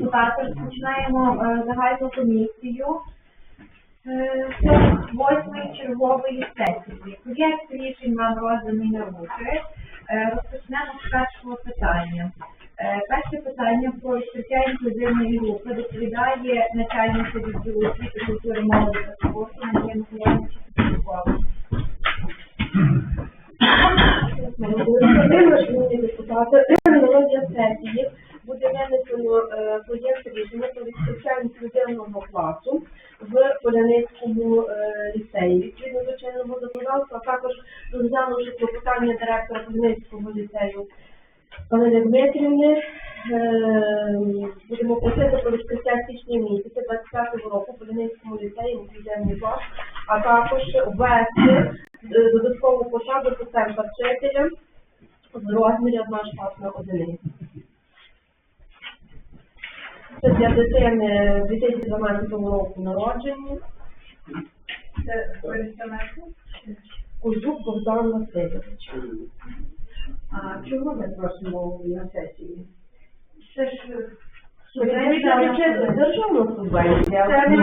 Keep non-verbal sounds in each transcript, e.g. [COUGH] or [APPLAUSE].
Депутати, розпочинаємо е, загальну комісію е, 48-ї чергової сесії. Проєкт рішень вам розданий на руки. Е, Розпочнемо з першого питання. Е, Перше питання про відкриття інклюзивної групи доповідає начальниця відділу освіти, культури, молоді та спорту Надія Миколаївна Чепуркова. Шановні депутати, на сесії буде винесено е, проєкт рішення про відкриття інклюзивного класу в Поляницькому е, ліцеї. Відповідно до чинного законодавства, також розглянувши клопотання директора Поляницького ліцею. Галини Дмитрівни, е, будемо просити про відкриття в січні місяця 25 року Поляницькому ліцеї інклюзивний клас, а також ввести додаткову посаду доцента вчителя в розмірі одна штатна одиниця. Це для дитини 2012 року народження. Це Кузюк Богдан Васильович. А чого ми просимо на сесії? Це ж Це державна субвенція. Це не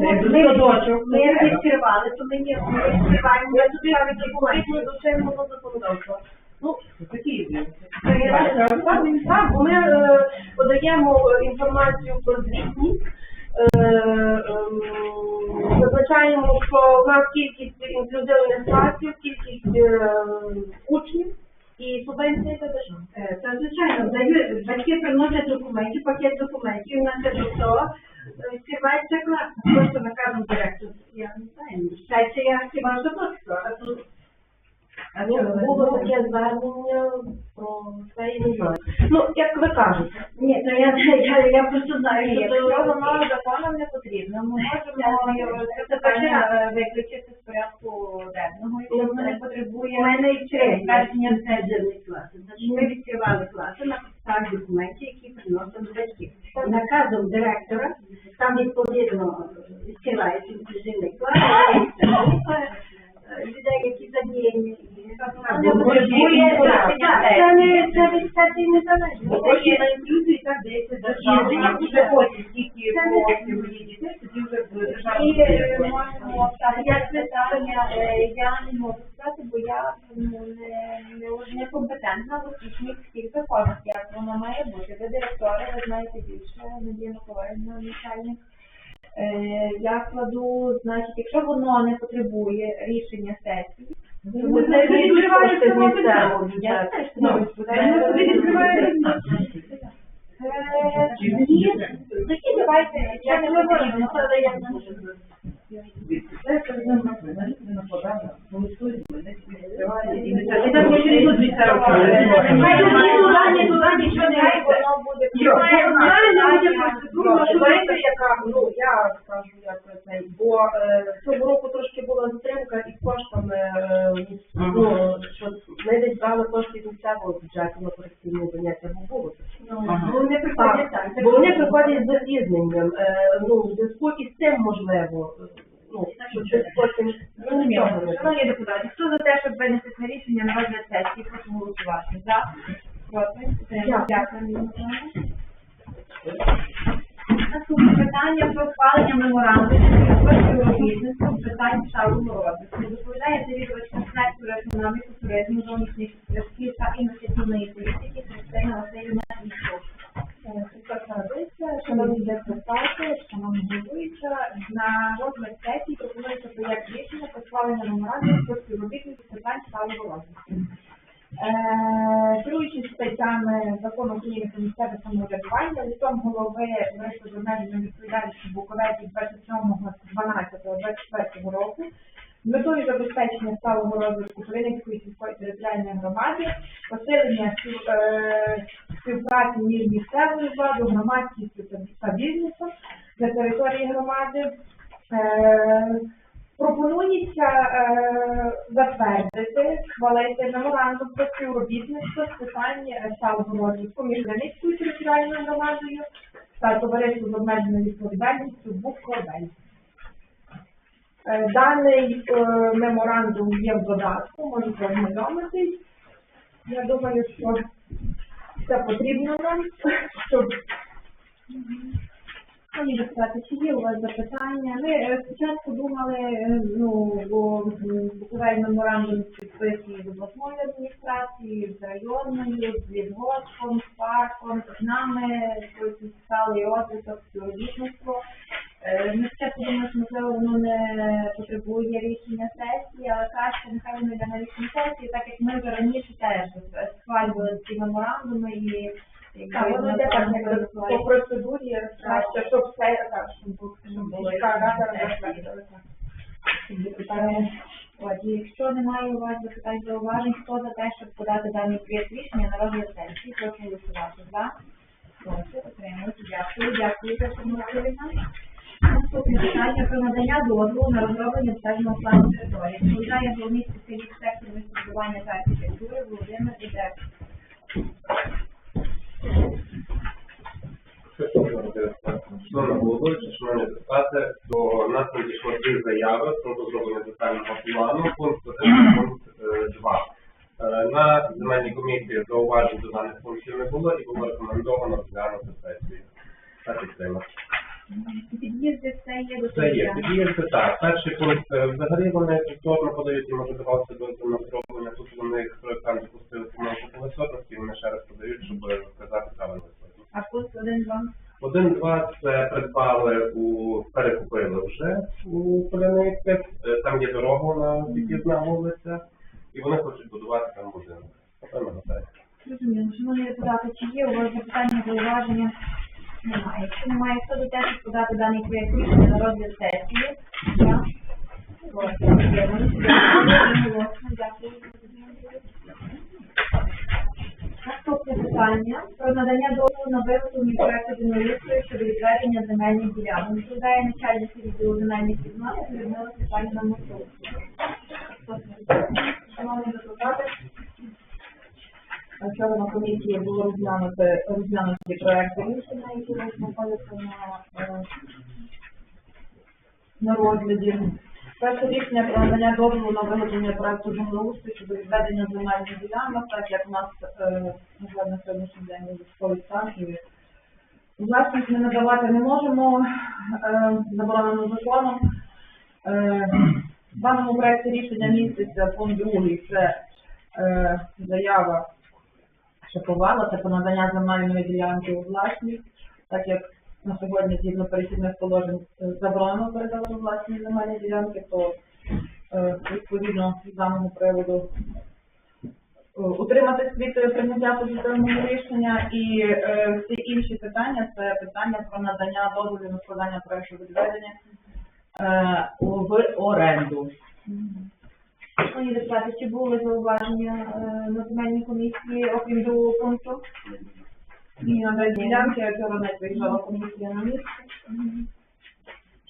Це садочок. Ми відкривали, то ми відкриваємо. Я тобі відповідно до чинного законодавства. Ну, Такі Так, бо ми е, подаємо інформацію про звітність, е, ем, зазначаємо, що в нас кількість інклюзивних класів, кількість е, учнів і субвенція це теж. Е, Та звичайно, дають, батьки приносять документи, пакет документів, на це того, е, клас. Просто ми кажемо директору, я не знаю, сесія хіба що точно, а тут а Ну, було таке звернення про це і. Ну, як ви кажете, Ні, то я, я, я просто знаю, що то воно законом не потрібно, ми можемо його це питання виключити з порядку денного, якщо воно не потребує У мене і. Значить, ми відкривали класи на підставі документів, які приносили батьки. І наказом директора там відповідно відкривається інклюзивний клас, е, людей, які задіяні. Це не це від статті не залежить. Гроші на інклюзію так дається держава. Вже потім тільки по дітей, тоді вже в державній І можемо так, як питання, е, я не можу сказати, бо я не, компетентна в освітніх всіх законах, як воно має бути. Ви директори, ви знаєте більше, Надія Миколаївна, начальник. Е, я кладу, значить, якщо воно не потребує рішення сесії, Ну, це відкривається з місцевого бюджету. відкриває Ні, тоді давайте, я не говорю, але я не можу. Це відкриває. Це воно буде. Знаєте, яка, ну, я скажу, як це, бо е, цього року трошки була затримка із коштами, е, ну, що ми десь брали кошти з місцевого бюджету на корекційне заняття, було. Ага. Ну, не приходять Так, бо вони приходять з запізненням, е, ну, в зв'язку із цим можливо, е, ну, ну, Шановні депутати, хто за те, щоб винести це рішення на розгляд сесії, прошу голосувати. За, проти, Дякую. Питання про ухвалення меморандуму про співробітництво питань сталого розвитку. Доповідає завідувачка сектору економіки, туризму, зовнішніх зв'язків та інвестиційної політики Христина Васильівна Військов. Христос народився, шановні депутати, шановні головуюча, на розгляд сесії пропонується проєкт рішення про схвалення меморандуму про співробітництво з питань сталого розвитку. Е, Керуючись статтями закону України про місцеве самоврядування, листом голови Вищої з обмеженою Буковеці 27.12.24 року, з метою забезпечення сталого розвитку Калиницької сільської територіальної громади, посилення е, співпраці між місцевою владою, громадськістю та- бізнесом на території громади, е, Пропонується е, затвердити, схвалити меморандум про співробітництво з питань сталого розвитку між Хмельницькою територіальною громадою та товариством з обмеженою відповідальністю Буковель. Е, Даний е, меморандум є в додатку, можете ознайомитись. Я думаю, що це потрібно нам, щоб Пані депутати, чи є у вас запитання? Ми е, спочатку думали, е, ну, бо Буковель меморандум підписаний з обласною адміністрацією, з районною, з Лідгоспом, з парком, з нами, сталий розвиток, співробітництво. Е, Ми спочатку думали, що можливо воно не потребує рішення сесії, але краще нехай воно йде на рішення сесії, так як ми вже раніше теж схвалювали ці меморандуми і Так, воно йде так, як по процедурі, краще, щоб все так, щоб. Яка рада розглянула, і якщо немає у вас запитань зауважень, хто за те, щоб подати даний проєкт рішення на розгляд сесії, прошу голосувати за. Проти, отримують. Дякую, дякую за комунікацію. Наступне питання про надання дозволу на розроблення детального плану території. Відповідає головний спеціаліст сектору містобудування та архітектури Володимир Ідек. Шановна головуюча, шановні депутати, до нас надійшло три заяви про розроблення детального плану, пункт 1 пункт 2. На земельній комісії зауважень до даних пунктів не було і було рекомендовано розглянути сесію. та підтримати. Під'їзди все є до Це є під'їзди, так. Перший пункт е, взагалі вони повторно подають, йому давався дозвіл на зроблення. Тут вони проєктант допустили помилку по висотності, вони ще раз подають, щоб вказати правильну висотність. А пункт один-два? Один-два це придбали у перекупили вже у Поляниці. Е, Там є дорога на під'їзна вулиця, і вони хочуть будувати там будинок. Напевно, на те. Зрозуміло. Шановні депутати, чи є у вас запитання, зауваження? Немає. Якщо немає, хто до те, щоб подати даний проєкт рішення на розгляд сесії? Наступне питання про надання дозволу на виготовлення проекту землеустрою щодо відведення земельних ділянок. Відповідає начальник відділу земельних відносин Людмила Степанівна Мосовська. Шановні депутати, вчора на комісії було розглянути розглянуті проекти рішення, які знаходяться на, е, на розгляді. Перше рішення про надання дозволу на виготовлення проекту землеустрою щодо відведення земельних ділянок, так як у нас е, на сьогоднішній день є військовий власність ми надавати не можемо е, заборонено законом. В даному проекті рішення міститься пункт другий, це заява Шаповала, це по надання земельної ділянки у власність, так як на сьогодні згідно перехідних положень е, заборонено передавати власні земельні ділянки, то е, відповідно з даного приводу е, утриматись від прийняття позитивного рішення і е, всі інші питання це питання про надання дозволу на складання проекту відведення е, в оренду. Шановні депутати, чи були зауваження е, на земельній комісії, окрім другого пункту? І на даній ділянці я вчора не приїжджала комісія на місце.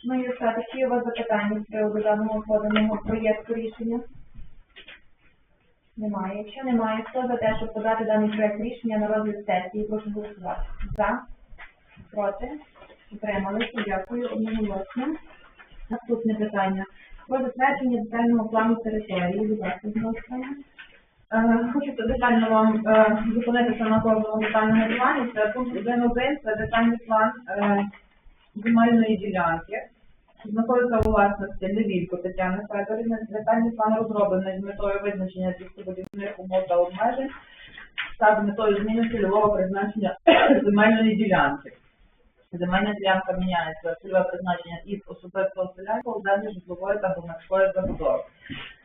Шановні депутати, чи є у вас запитання з приводу даного поданого проєкту рішення? Немає. Якщо немає, хто за те, щоб подати даний проєкт рішення на розгляд сесії, прошу голосувати. За? Проти? Утрималися? Дякую. Одноголосно. Наступне питання. Про затвердження детального плану території. Е, Хочу детально вам е, зупинитися на кожному детальному плані. Це пункт 1.1, це детальний план е, земельної ділянки. Знаходиться у власності Левілько Тетяни Федорівни. Детальний план розроблений з метою визначення містобудівних умов та обмежень та з метою зміни цільового призначення [COUGHS] земельної ділянки. Земельна ділянка міняється цільове призначення із особистого селянства у землі житлової та громадської забудови.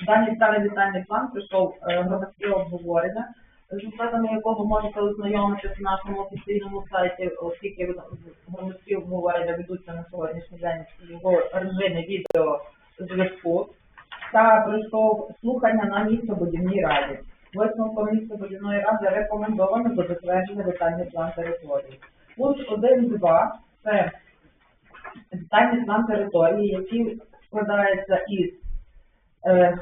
Даний старий детальний план пройшов е, громадське обговорення, результатами якого можете ознайомитися на нашому офіційному сайті, оскільки громадські обговорення ведуться на сьогоднішній день в режимі відеозв'язку, та пройшов слухання на містобудівній раді. Висновком містобудівної ради рекомендовано до затвердження детальний план території. Пункт 1.2 – це детальний план території, який складається із е,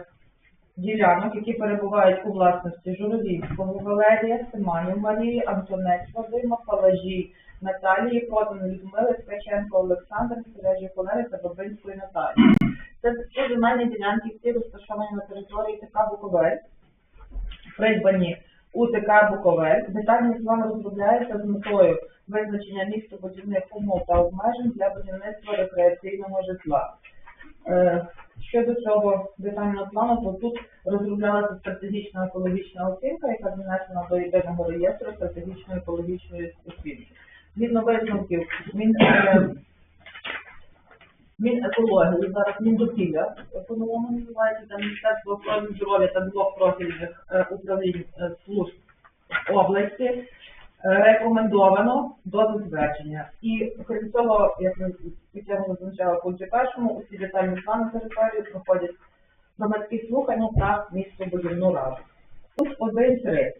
ділянок, які перебувають у власності Журавівського Валерія, Семанів Марії, Антонець Вадима, Палажі Наталії, Продан Людмили, Ткаченко Олександр, Сережі Холери та Бабинської Наталії. Це ці земельні ділянки, всі розташовані на території ТК Буковель, придбані у УТК Буковель. Детальний план розробляється з метою визначення містобудівних умов та обмежень для будівництва рекреаційного житла. Е, Щодо цього детального плану, то тут розроблялася стратегічна екологічна оцінка, яка занесена до єдиного реєстру стратегічної екологічної оцінки. Згідно висновків, він Мінекології, зараз Міндопілля, по-новому називається, та Міністерство охорони здоров'я та двох профільних е, управлінь е, служб області е, рекомендовано до затвердження. І крім цього, як ми спеціально зазначали в пункті першому, усі детальні плани території проходять громадські слухання та містобудівну раду. Пункт 1.3.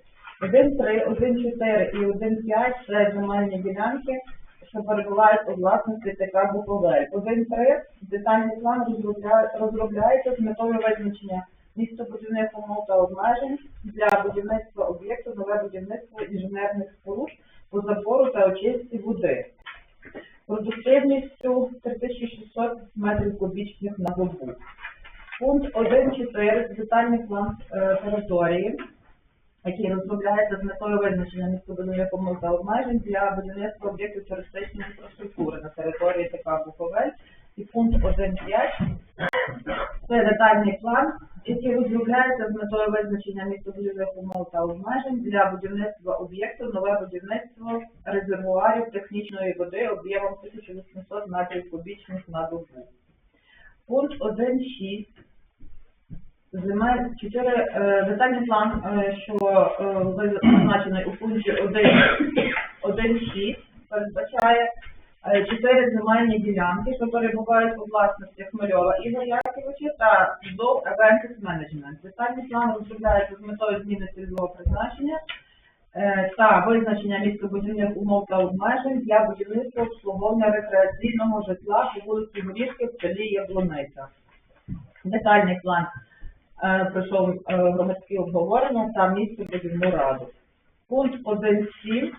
1.3, 1.4 і 1.5 – це земельні ділянки, що перебувають у власності ТК Буковель. 1.3 детальний план розробля- розробляється з метою визначення містобудівних умов та обмежень для будівництва об'єкту, нове будівництво інженерних споруд по забору та очистці води. Продуктивністю 3600 метрів кубічних на добу. Пункт 1.4 детальний план е, території який розробляється з метою визначення містобудівних умов та обмежень для будівництва об'єктів туристичної інфраструктури на території ТК Буковель. І пункт 1.5 це детальний план, який розробляється з метою визначення містобудівних умов та обмежень для будівництва об'єкту, нове будівництво резервуарів технічної води об'ємом 1800 метрів кубічних на добу. Пункт 1.6 Земель детальний план, е, що е, зазначений у пункті 1.6, передбачає чотири земельні ділянки, що перебувають у власності Хмельова Ігоря Яковича та ЗОВ Events Management. Детальний план розробляється з метою зміни цільового призначення е, та визначення містобудівних умов та обмежень для будівництва обслуговування рекреаційного житла по вулиці Горішки в селі Яблуниця. Детальний план е, пройшов е, громадські обговорення та містобудівну раду. Пункт 1.7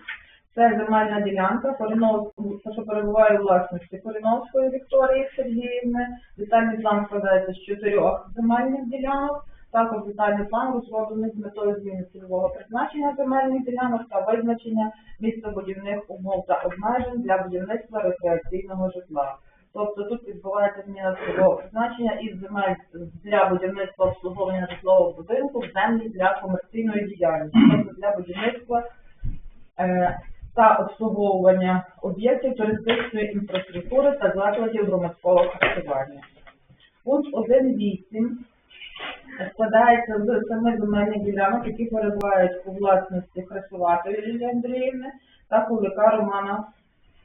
це земельна ділянка, Корінов- що перебуває у власності Коріновської Вікторії Сергіївни. Детальний план складається з чотирьох земельних ділянок. Також детальний план розроблений з метою зміни цільового призначення земельних ділянок та визначення містобудівних умов та обмежень для будівництва рекреаційного житла. Тобто тут відбувається зміна цільового призначення із земель для будівництва обслуговування житлового будинку в землі для комерційної діяльності, тобто для будівництва е, та обслуговування об'єктів туристичної інфраструктури та закладів громадського харчування. Пункт 1.8 складається з семи земельних ділянок, які перебувають у власності Красуватої Лілії Андріївни та Кулика Романа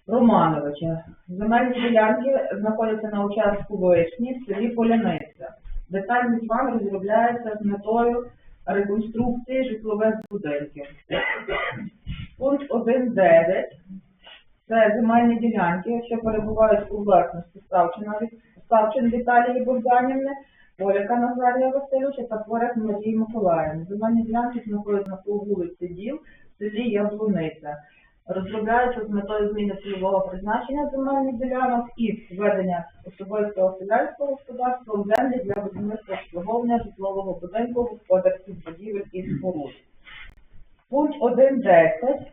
Романовича. Земельні ділянки знаходяться на участку Вишні в селі Поляниця. Детальний план розробляється з метою реконструкції житлових будинків. Пункт 1.9 це земельні ділянки, що перебувають у власності Ставчин Віталії Богданівни, Поляка Назарія Васильовича та Поряд Марії Миколаївни. Земельні ділянки знаходяться по вулиці Діл в селі Яблуниця. Розробляються з метою зміни цільового призначення земельних ділянок і введення особистого селянського господарства у землі для будівництва обслуговування житлового будинку, господарських будівель і споруд. Пункт 1.10.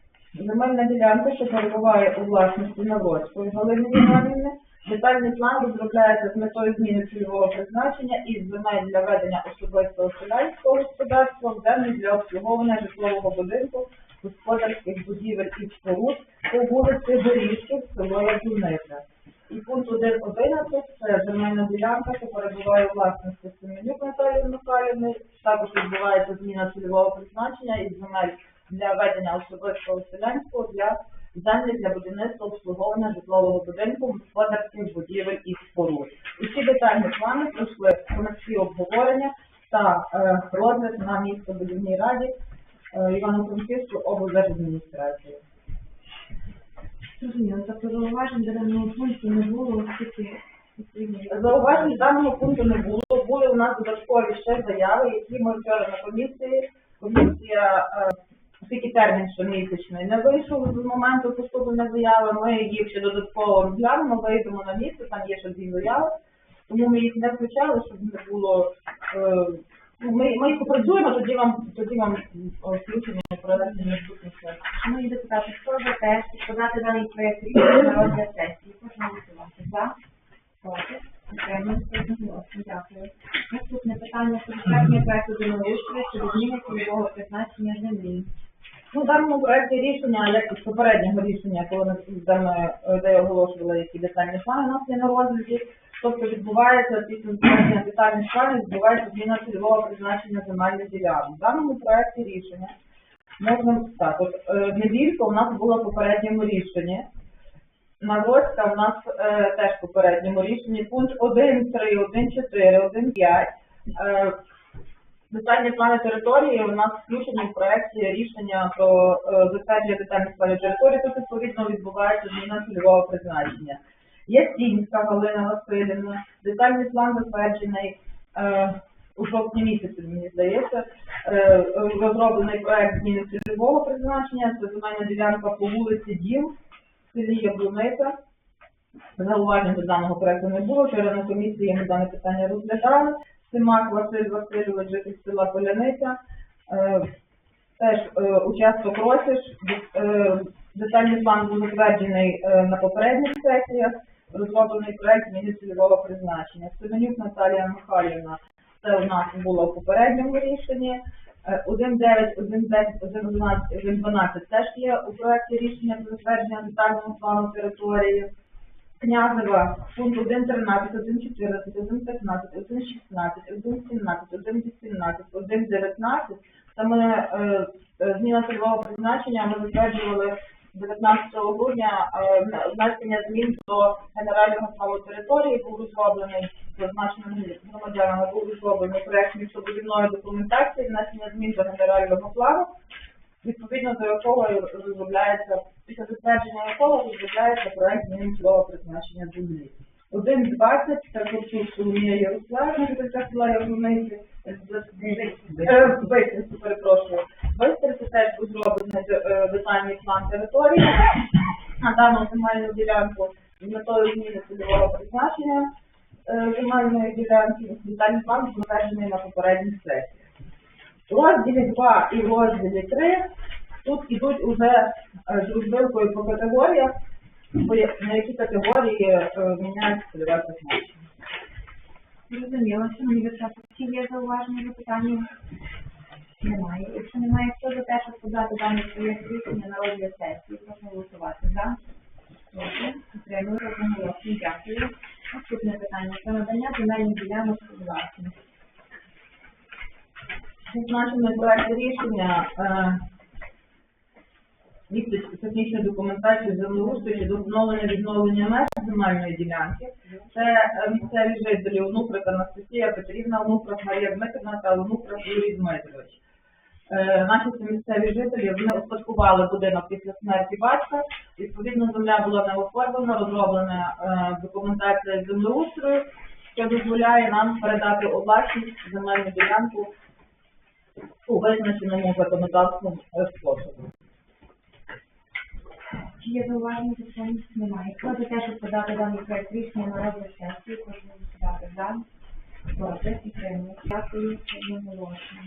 Земельна ділянка, що перебуває у власності Навроцької Галини Іванівни. Детальний план розробляється з метою зміни цільового призначення із земель для ведення особистого селянського господарства в землі для обслуговування житлового будинку, господарських будівель і споруд по вулиці Горішків, село Яблуниця. І пункт 1.11 – це земельна ділянка, що перебуває у власності Семенюк Наталії Михайлівни. Також відбувається зміна цільового призначення із земель для ведення особистого селянського для землі для будівництва обслуговування житлового будинку, господарських будівель і споруд. Усі детальні плани пройшли громадські обговорення та е, розгляд на містобудівній раді е, Івано-Франківської облдержадміністрації. Зрозуміло, тобто зауважень даного пункту не було, оскільки Зауважень даного пункту не було. Були у нас додаткові ще заяви, які ми вчора на комісії. Комісія, е, оскільки термін щомісячний не вийшов з моменту поступлення заяви, ми їх ще додатково розглянемо, вийдемо на місце, там є ще дві заяви. Тому ми їх не включали, щоб не було е, Ну, Ми, ми їх попрацюємо, тоді вам, тоді вам о, включимо проведення наступних сесій. Шановні депутати, хто за те, щоб подати даний проєкт рішення на розгляд сесії? Прошу голосувати. За? Проти? Утримуємося? Одноголосно. Дякую. Наступне питання про затвердження проекту землеустрою щодо зміни цільового призначення землі. Ну, в даному рішення, як попереднього рішення, коли ми е, оголошували, які детальні плани у нас є на розгляді, тобто відбувається після затвердження детальних планів, відбувається зміна цільового призначення земельних ділянок. В даному проекті рішення можна так, от е, неділька у нас було в попередньому рішенні. Наводська у нас е, теж в попередньому рішенні. Пункт 1, 3, 1, 4, 1, 5. Е, Детальні плани території у нас включені в проекті рішення про е, затвердження детальних планів території. Тут відповідно відбувається зміна цільового призначення. Є Сінська Галина Васильівна, детальний план затверджений е, у жовтні місяці, мені здається, е, розроблений проект зміни цільового призначення. Це земельна ділянка по вулиці Дім в селі Яблуниця. Зауважень до даного проекту не було. Вчора на комісії ми дане питання розглядали. Симак Василь Васильович, житель села Поляниця. Е, теж е, участок Росіш. Е, детальний план був затверджений на попередніх сесіях. Розроблений проект зміни цільового призначення. Семенюк Наталія Михайлівна. Це у нас було в попередньому рішенні. Е, 1.9, 1.10, 1.11, 1.12 теж є у проекті рішення про затвердження детального плану території. Князева, пункт 1.13, 1.14, 1.15, 1.16, 1.17, 1.18, 1.19. Саме е, е, зміна цільового призначення ми затверджували 19 грудня е, внесення змін до генерального плану території був розроблений зазначеними громадянами був розроблений проект містобудівної документації, внесення змін до генерального плану відповідно до якого розробляється, після затвердження якого розробляється проект змін цільового призначення землі. 1.20 це Корчук Соломія Ярославівна, жителька села Яблуниці, е, Бистрицю, перепрошую. Бистриці теж розроблений е, детальний план території на дану земельну ділянку з метою зміни цільового призначення е, земельної ділянки. Детальний план затверджений на попередніх сесіях. В розділі 2 і в розділі 3 тут ідуть уже е, з розбивкою по категоріях, на які категорії е, міняється цільове призначення. Зрозуміло, шановні депутати, чи є зауваження запитання? Немає. Якщо немає, хто за те, щоб подати даний проєкт рішення на розгляд сесії, прошу голосувати. За? Проти? Одноголосно. Дякую. Наступне питання. Про надання земельних ділянок у власність. Зазначений проект рішення е, містить технічну документацію землеустрою щодо встановлення відновлення меж земельної ділянки. Це е, місцеві жителі Онуфрик Анастасія Петрівна, Онуфрик Марія Дмитрівна та Онуфрик Юрій Дмитрович. Е, Наші місцеві жителі вони успадкували будинок після смерті батька. Відповідно, земля була не оформлена, розроблена документація землеустрою, що дозволяє нам передати у власність земельну ділянку у визначеному законодавством способу. Чи є зауваження запитання? Немає. Хто за те, щоб подати даний проєкт рішення на розгляд сесії, прошу голосувати. За? Проти? Утримуюся. Дякую. Одноголосно.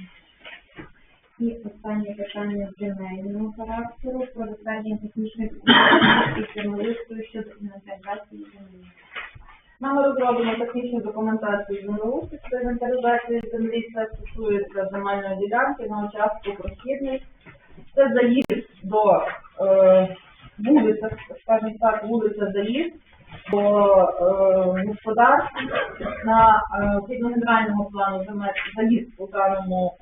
І останнє питання земельного характеру про затвердження технічної документації землеустрою щодо інвентаризації землі. Нами розроблено технічну документацію землеустрою щодо інвентаризації землі. Це стосується земельної ділянки на участку прохідний. Це заїзд до е, вулиця, скажімо так, вулиця заїзд до е, господарств на е, генерального плану земель заїзд у даному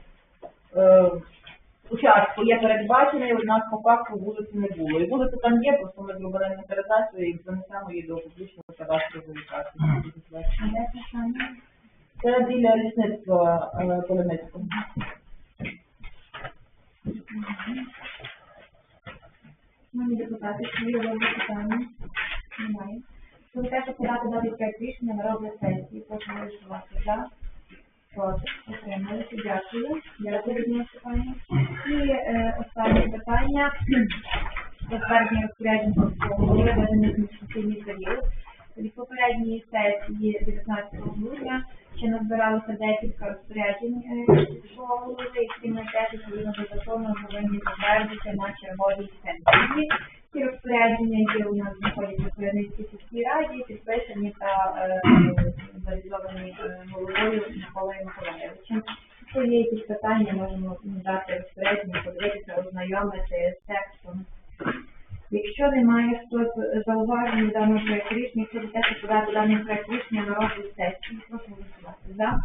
е, участку є передбачений, однак по факту вулиці не було. І вулиця там є, просто ми зробили інвентаризацію і занесемо її до публічного кадастрової. А? Це біля лісництва е, Полемецького. Шановні депутати, чи є вам питання? Немає. Хто за те, подати даний проєкт рішення на розгляд сесії, прошу голосувати. За? Проти? Утримуюся. Дякую. Дякую, Людмила Степанівна. І е, останнє питання. Затвердження розпорядження міського голови на адміністративний період. Від попередньої сесії 19 грудня ще назбиралося декілька розпоряджень е, що голови комітету відповідно до закону повинні затвердити на черговій сесії. Ці розпорядження, які у нас знаходяться в Кременській сільській раді, підписані та е, завізовані е, головою Миколою Миколаєвичем. Якщо є якісь питання, можемо дати розпорядження, подивитися, ознайомити з текстом. Якщо немає хтось зауважень даного проекту рішення, якщо будете подати даний проєкт рішення на розгляд сесії, прошу голосувати за.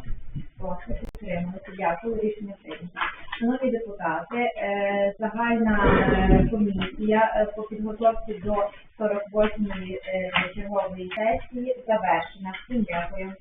Проти підтримувати. Дякую. Рішення прийнято. Шановні депутати, е, загальна е, комісія е, по підготовці до 48-ї е, чергової сесії завершена. Всім дякую.